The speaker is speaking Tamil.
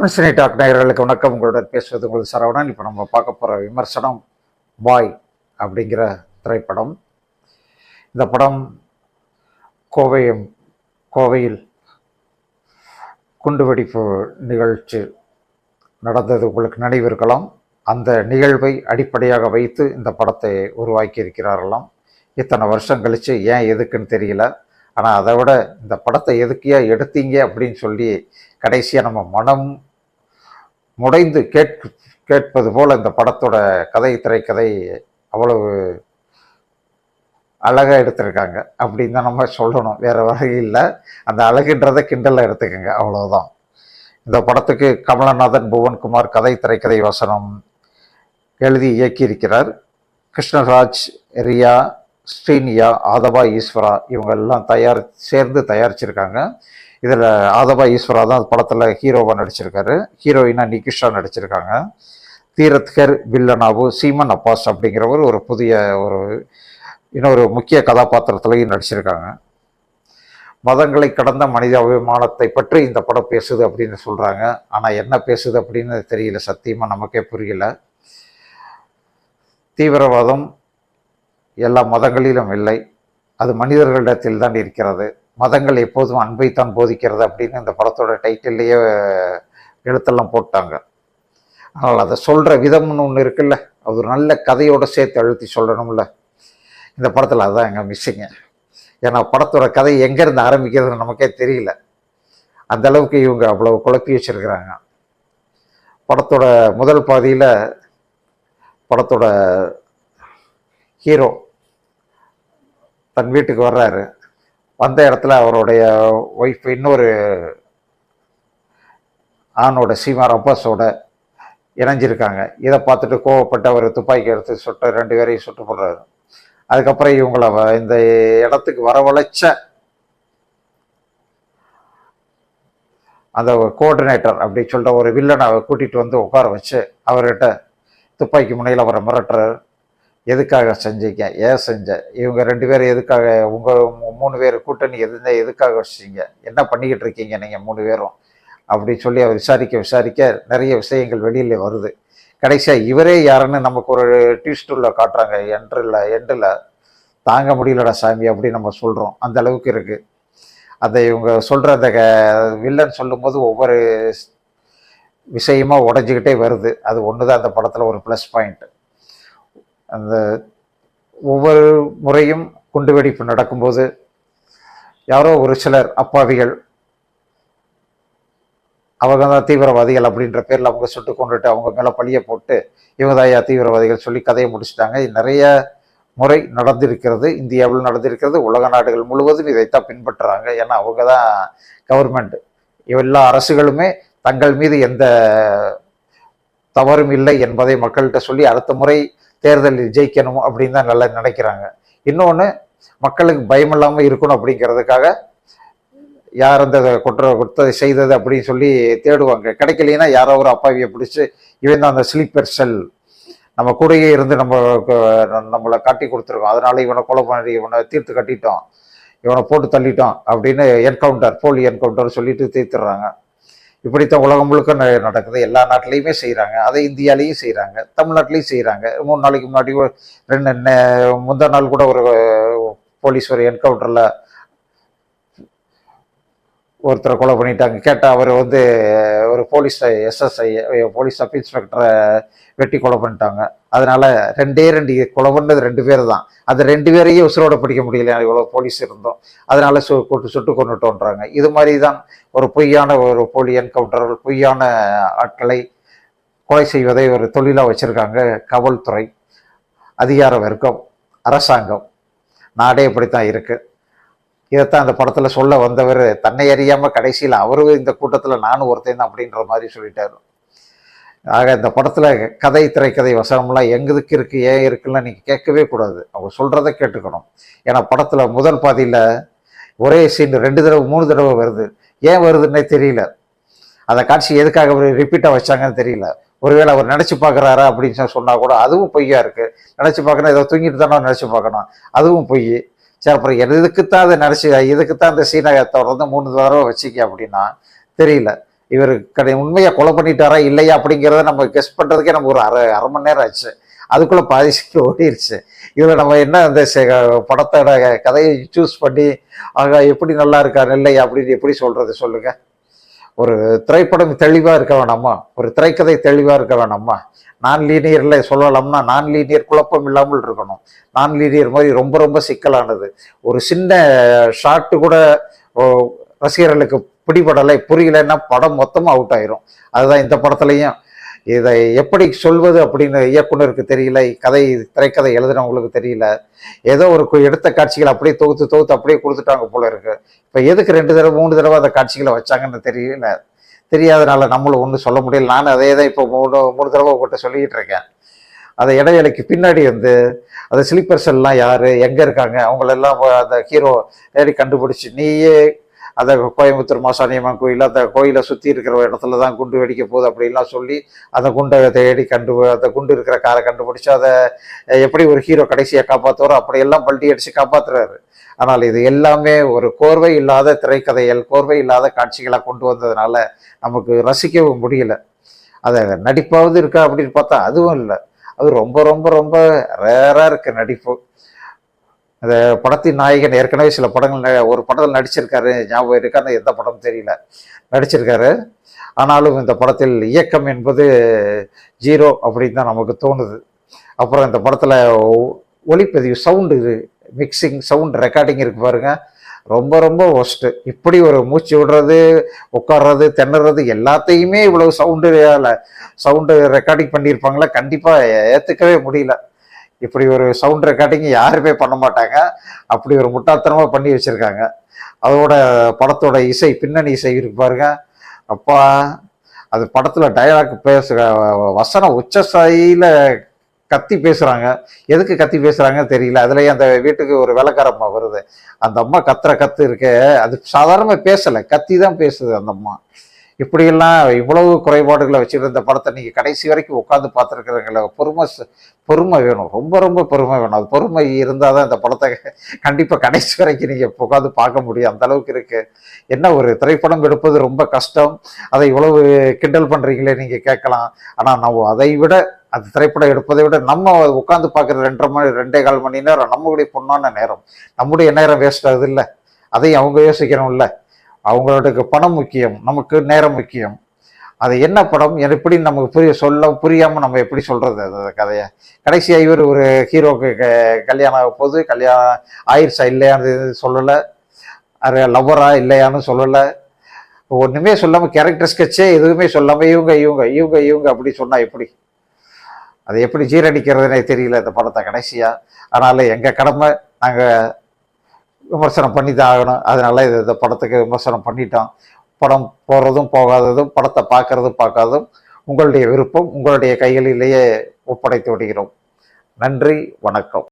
தமிழ் சினி டாக் நேயர்களுக்கு வணக்கம். உங்களுடன் பேசுவது உங்கள் சரவணன். இப்போ நம்ம பார்க்க போகிற விமர்சனம் பாய் அப்படிங்கிற திரைப்படம். இந்த படம் கோவையும் கோவையில் குண்டுவெடிப்பு நிகழ்ச்சி நடந்தது உங்களுக்கு நினைவிருக்கலாம் அந்த நிகழ்வை அடிப்படையாக வைத்து இந்த படத்தை உருவாக்கி இருக்கிறார்களாம் இத்தனை வருஷம் கழித்து ஏன் எதுக்குன்னு தெரியல. ஆனால் அதை விட இந்த படத்தை எதுக்கியா எடுத்தீங்க அப்படின்னு சொல்லி கடைசியாக நம்ம மனம் முடைந்து கேட்க கேட்பது போல் இந்த படத்தோட கதை திரைக்கதை அவ்வளவு அழகாக எடுத்திருக்காங்க. அப்படின்னு தான் நம்ம சொல்லணும். வேறு வகை இல்லை. அந்த அழகுன்றதை கிண்டலாக எடுத்துக்கோங்க. அவ்வளோதான் இந்த படத்துக்கு கமலநாதன் புவன்குமார் கதை திரைக்கதை வசனம் எழுதி இயக்கியிருக்கிறார். கிருஷ்ணராஜ் ரியா ஸ்ரீனியா ஆதபா ஈஸ்வரா இவங்க எல்லாம் தயார் சேர்ந்து தயாரிச்சிருக்காங்க. இதில் ஆதபா ஈஸ்வரா தான் படத்தில் ஹீரோவாக நடிச்சிருக்காரு. ஹீரோயினா நிகிஷா நடிச்சிருக்காங்க. தீரத்கர் வில்லனாவு சீமன் அப்பாஸ் அப்படிங்கிறவர் ஒரு புதிய ஒரு இன்னொரு முக்கிய கதாபாத்திரத்திலையும் நடிச்சிருக்காங்க. மதங்களை கடந்த மனித அபிமானத்தை பற்றி இந்த படம் பேசுது அப்படின்னு சொல்கிறாங்க ஆனால் என்ன பேசுது அப்படின்னு தெரியல சத்தியமாக நமக்கே புரியல. தீவிரவாதம் எல்லா மதங்களிலும் இல்லை. அது மனிதர்களிடத்தில் தான் இருக்கிறது. மதங்கள் எப்போதும் அன்பைத்தான் போதிக்கிறது அப்படின்னு இந்த படத்தோட டைட்டில்லையே எழுத்தெல்லாம் போட்டாங்க. ஆனால் அதை சொல்கிற விதம்னு ஒன்று இருக்குல்ல அது ஒரு நல்ல கதையோட சேர்த்து அழுத்தி சொல்லணும்ல. இந்த படத்தில் அதுதான் எங்கள் மிஸ்ஸிங்க ஏன்னா படத்தோட கதை எங்கேருந்து ஆரம்பிக்கிறதுன்னு நமக்கே தெரியல. அந்த அளவுக்கு இவங்க அவ்வளோ குழப்பி வச்சுருக்கிறாங்க. படத்தோட முதல் பாதியில் படத்தோட ஹீரோ தன் வீட்டுக்கு வர்றாரு. வந்த இடத்துல அவருடைய ஒய்ஃப் இன்னொரு ஆணோட சீமார் அப்பாஸோட இணைஞ்சிருக்காங்க. இதை பார்த்துட்டு கோவப்பட்டு அவர் துப்பாக்கி எடுத்து சுட்டு ரெண்டு பேரையும் சுட்டு போடுறாரு. அதுக்கப்புறம் இவங்களை வ- இந்த இடத்துக்கு வரவழைச்ச அந்த கோஆர்டினேட்டர் அப்படின்னு சொல்லிட்டு ஒரு வில்லனை கூட்டிகிட்டு வந்து உட்கார வச்சு அவர்கிட்ட துப்பாக்கி முனையில் அவரை மிரட்டுறாரு. எதுக்காக செஞ்சீங்க? ஏன் செஞ்ச? இவங்க ரெண்டு பேரும் எதுக்காக உங்கள் மூணு பேர் கூட்டணி எது எதுக்காக வச்சிங்க என்ன பண்ணிக்கிட்டு இருக்கீங்க நீங்கள் மூணு பேரும்? அப்படி சொல்லி அவர் விசாரிக்க விசாரிக்க நிறைய விஷயங்கள் வெளியில் வருது. கடைசியாக இவரே யாருன்னு நமக்கு ஒரு டியூஸ்டுள்ள காட்டுறாங்க. என்ட்ரில் எண்டில் தாங்க முடியலடா சாமி அப்படின்னு நம்ம சொல்கிறோம் அந்த அளவுக்கு இருக்குது அந்த இவங்க சொல்கிற அந்த க- வில்லன் சொல்லும்போது ஒவ்வொரு விஷயமா உடஞ்சிக்கிட்டே வருது. அது ஒன்று தான் அந்த படத்தில் ஒரு ப்ளஸ் பாயிண்ட்டு அந்த ஒவ்வொரு முறையும் குண்டுவெடிப்பு நடக்கும்போது யாரோ ஒரு சிலர் அப்பாவிகள் அவங்க தான் தீவிரவாதிகள் அப்படின்ற பேரில் அவங்க சுட்டு கொண்டுட்டு அவங்க மேலே பழியை போட்டு இவங்க தாயா தீவிரவாதிகள் சொல்லி கதையை முடிச்சிட்டாங்க. நிறைய முறை நடந்திருக்கிறது. இந்தியாவில் நடந்திருக்கிறது. உலக நாடுகள் முழுவதும் இதைத்தான் பின்பற்றுறாங்க. ஏன்னா அவங்க தான் கவர்மெண்ட் எல்லா அரசுகளுமே தங்கள் மீது எந்த தவறும் இல்லை என்பதை மக்கள்கிட்ட சொல்லி அடுத்த முறை தேர்தலில் ஜெயிக்கணும் அப்படின்னு தான் நல்லா நினைக்கிறாங்க. இன்னொன்று மக்களுக்கு பயம் இல்லாமல் இருக்கணும் அப்படிங்கிறதுக்காக யார் அந்த குற்ற குற்றத்தை செய்தது அப்படின்னு சொல்லி தேடுவாங்க. கிடைக்கலைன்னா யாரோ ஒரு அப்பாவியை பிடிச்சி இவன் தான் அந்த ஸ்லீப்பர் செல் நம்ம கூடயே இருந்து நம்ம நம்மளை காட்டி கொடுத்துருக்கோம் அதனால இவனை கொலை பண்ணி இவனை தீர்த்து கட்டிட்டோம் இவனை போட்டு தள்ளிட்டோம் அப்படின்னு என்கவுண்டர் போலி என்கவுண்டர் சொல்லிட்டு தீர்த்துடுறாங்க. இப்படித்தான் உலகம் முழுக்க ந- நடக்குது. எல்லா நாட்டிலையுமே செய்கிறாங்க அதை இந்தியாலேயும் செய்கிறாங்க தமிழ்நாட்டிலையும் செய்கிறாங்க மூணு நாளைக்கு முன்னாடி ரெண்டு முந்தா நாள் கூட ஒரு போலீஸ் ஒரு என்கவுண்டரில் ஒருத்தரை கொலை பண்ணிட்டாங்க. கேட்டால் அவர் வந்து ஒரு போலீஸ் எஸ்எஸ்ஐ போலீஸ் சப் இன்ஸ்பெக்டரை வெட்டி கொலை பண்ணிட்டாங்க. அதனால் ரெண்டே ரெண்டு கொலை பண்ணது ரெண்டு பேர் தான். அந்த ரெண்டு பேரையும் உசுரோட பிடிக்க முடியல இவ்வளோ போலீஸ் இருந்தோம். அதனால் சு கொட்டு சுட்டு கொண்டுட்டோன்றாங்க இது மாதிரி தான் ஒரு பொய்யான ஒரு போலி என்கவுண்டர்கள் பொய்யான ஆட்களை கொலை செய்வதை ஒரு தொழிலாக வச்சுருக்காங்க காவல்துறை அதிகார வர்க்கம் அரசாங்கம். நாடே இப்படித்தான் இருக்குது இதைத்தான் அந்த படத்தில் சொல்ல வந்தவர். தன்னை அறியாமல் கடைசியில் அவரும் இந்த கூட்டத்தில் நானும் ஒருத்தன் தான் அப்படின்ற மாதிரி சொல்லிட்டாரு. ஆக இந்த படத்தில் கதை திரைக்கதை வசனம்லாம் எங்கதுக்கு இருக்குது ஏன் இருக்குன்னு நீங்கள் கேட்கவே கூடாது. அவங்க சொல்கிறத கேட்டுக்கணும். ஏன்னா படத்தில் முதல் பாதியில் ஒரே சீன் ரெண்டு தடவை மூணு தடவை வருது. ஏன் வருதுன்னே தெரியல. அந்த காட்சி எதுக்காக அவர் ரிப்பீட்டாக வச்சாங்கன்னு தெரியல. ஒருவேளை அவர் நினச்சி பார்க்குறாரா அப்படின்னு சொல்லி கூட அதுவும் பொய்யா இருக்குது நினச்சி பார்க்கணும் ஏதோ தூங்கிட்டு தானே நினச்சி பார்க்கணும். அதுவும் பொய். சரி அப்புறம் எதுக்குத்தான் அதை நினச்சி இதுக்குத்தான் அந்த சீனை தொடர்ந்து மூணு தடவை வச்சுக்க அப்படின்னா தெரியல. இவர் கடை உண்மையை கொலை பண்ணிட்டாரா இல்லையா அப்படிங்கிறத நம்ம கெஸ் பண்ணுறதுக்கே நம்ம ஒரு அரை அரை மணி நேரம் ஆச்சு. அதுக்குள்ளே பாதி சீக்கிரம் ஓடிடுச்சு இதில் நம்ம என்ன அந்த படத்தோட கதையை சூஸ் பண்ணி ஆக எப்படி நல்லா இருக்காரு இல்லையா அப்படின்னு எப்படி சொல்கிறது சொல்லுங்கள் ஒரு திரைப்படம் தெளிவாக இருக்க வேணாமா? ஒரு திரைக்கதை தெளிவாக இருக்க வேணாமா? நான் லீனியரில் சொல்லலாம்னா நான் லீனியர் குழப்பம் இல்லாமல் இருக்கணும். நான் லீனியர் மாதிரி ரொம்ப ரொம்ப சிக்கலானது. ஒரு சின்ன ஷாட்டு கூட ரசிகர்களுக்கு பிடிபடலை புரியலைன்னா படம் மொத்தமாக அவுட் ஆயிரும். அதுதான் இந்த படத்துலையும். இதை எப்படி சொல்வது அப்படின்னு இயக்குனருக்கு தெரியல கதை திரைக்கதை எழுதுனவங்களுக்கு தெரியல. ஏதோ ஒரு கு- எடுத்த காட்சிகள் அப்படியே தொகுத்து தொகுத்து அப்படியே கொடுத்துட்டாங்க போல இருக்கு. இப்போ எதுக்கு ரெண்டு தடவை மூணு தடவை அந்த காட்சிகளை வச்சாங்கன்னு தெரியல. தெரியாதனால நம்மளும் ஒன்றும் சொல்ல முடியல. நானும் அதே தான் இப்போ மூணு மூணு தடவை உங்கள்கிட்ட சொல்லிக்கிட்டு இருக்கேன். அதை இடைவேளைக்கு பின்னாடி வந்து அந்த ஸ்லீப்பர்ஸ் எல்லாம் யார்? எங்கே இருக்காங்க? அவங்களெல்லாம் அந்த ஹீரோ தேடி கண்டுபிடிச்சி நீயே அந்த கோயம்புத்தூர் மாசாணியம்மன் கோயில் அந்த கோயிலை சுற்றி இருக்கிற இடத்துல தான் குண்டு வெடிக்க போகுது அப்படின்லாம் சொல்லி அந்த குண்டை தேடி கண்டு அந்த குண்டு இருக்கிற காரை கண்டுபிடிச்சி அதை எப்படி ஒரு ஹீரோ கடைசியை காப்பாற்றுவாரோ அப்படியெல்லாம் பல்டி அடித்து காப்பாத்துறாரு. ஆனால் இது எல்லாமே ஒரு கோர்வை இல்லாத திரைக்கதைகள் கோர்வை இல்லாத காட்சிகளாக கொண்டு வந்ததுனால நமக்கு ரசிக்கவும் முடியல. அதை நடிப்பாவது இருக்கா அப்படின்னு பார்த்தா அதுவும் இல்லை. அது ரொம்ப ரொம்ப ரொம்ப ரேராக இருக்குது நடிப்பு. அந்த படத்தின் நாயகன் ஏற்கனவே சில படங்கள் ஒரு படத்தில் நடிச்சிருக்காரு ஞாபகம் இருக்கான்னு எந்த படம் தெரியல. நடிச்சிருக்காரு. ஆனாலும் இந்த படத்தில் இயக்கம் என்பது ஜீரோ அப்படின்னு தான் நமக்கு தோணுது. அப்புறம் இந்த படத்தில் ஒளிப்பதிவு சவுண்டு மிக்சிங் சவுண்ட் ரெக்கார்டிங் இருக்கு பாருங்க. ரொம்ப ரொம்ப ஒஸ்ட்டு இப்படி ஒரு மூச்சு விடுறது உட்காடுறது திணறது எல்லாத்தையுமே இவ்வளவு சவுண்டு சவுண்டு ரெக்கார்டிங் பண்ணியிருப்பாங்களா கண்டிப்பாக ஏற்றுக்கவே முடியல. இப்படி ஒரு சவுண்ட் ரெக்கார்டிங் யாருமே பண்ண மாட்டாங்க. அப்படி ஒரு முட்டாள்தனமாக பண்ணி வச்சுருக்காங்க. அதோட படத்தோட இசை பின்னணி இசை இருக்கு பாருங்க. அப்பா அது படத்தில் டயலாக் பேசுகிற வசனம் உச்சசாயியில் கத்தி பேசுகிறாங்க எதுக்கு கத்தி பேசுகிறாங்கன்னு தெரியல. அதுலேயே அந்த வீட்டுக்கு ஒரு விளக்காரம்மா வருது. அந்த அம்மா கத்துற கத்து இருக்கு. அது சாதாரணமாக பேசலை. கத்தி தான் பேசுது அந்த அம்மா. இப்படியெல்லாம் இவ்வளவு குறைபாடுகளை வச்சுருந்த படத்தை நீங்கள் கடைசி வரைக்கும் உட்காந்து பார்த்துருக்குறீங்கள பொறுமை பொறுமை வேணும். ரொம்ப ரொம்ப பொறுமை வேணும். அது பொறுமை இருந்தால் தான் இந்த படத்தை கண்டிப்பாக கடைசி வரைக்கும் நீங்கள் உட்காந்து பார்க்க முடியும். அந்த அளவுக்கு இருக்குது என்ன ஒரு திரைப்படம் எடுப்பது ரொம்ப கஷ்டம். அதை இவ்வளவு கிண்டல் பண்ணுறீங்களே நீங்கள் கேட்கலாம். ஆனால் நம்ம அதை விட அந்த திரைப்படம் எடுப்பதை விட நம்ம உட்காந்து பார்க்குற ரெண்டரை மணி ரெண்டே கால் மணி நேரம் நம்மளுடைய பொண்ணான நேரம். நம்முடைய நேரம் வேஸ்ட் ஆகுது இல்லை? அதையும் அவங்க யோசிக்கணும்ல? அவங்களுக்கு பணம் முக்கியம் நமக்கு நேரம் முக்கியம். அது என்ன படம்? எப்படி நமக்கு புரிய சொல்ல புரியாமல் நம்ம எப்படி சொல்கிறது அந்த கதையை? கடைசியாக இவர் ஒரு ஹீரோக்கு க- கல்யாணம் ஆக போது கல்யாணம் ஆயிடுச்சா இல்லையான்னு சொல்லலை. அது லவ்வரா இல்லையான்னு சொல்லலை. ஒன்றுமே சொல்லாமல் கேரக்டர் ஸ்கெட்சே எதுவுமே சொல்லாமல் இவங்க இவங்க இவங்க இவங்க அப்படி சொன்னால் எப்படி? அது எப்படி ஜீரணிக்கிறதுனே தெரியல இந்த படத்தை கடைசியாக அதனால் எங்கள் கடமை நாங்கள் விமர்சனம் பண்ணி தான் ஆகணும் அதனால இது இந்த படத்துக்கு விமர்சனம் பண்ணிட்டோம். படம் போகிறதும் போகாததும் படத்தை பார்க்கறதும் பார்க்காததும் உங்களுடைய விருப்பம் உங்களுடைய கைகளிலேயே ஒப்படைத்து விடுகிறோம். நன்றி வணக்கம்.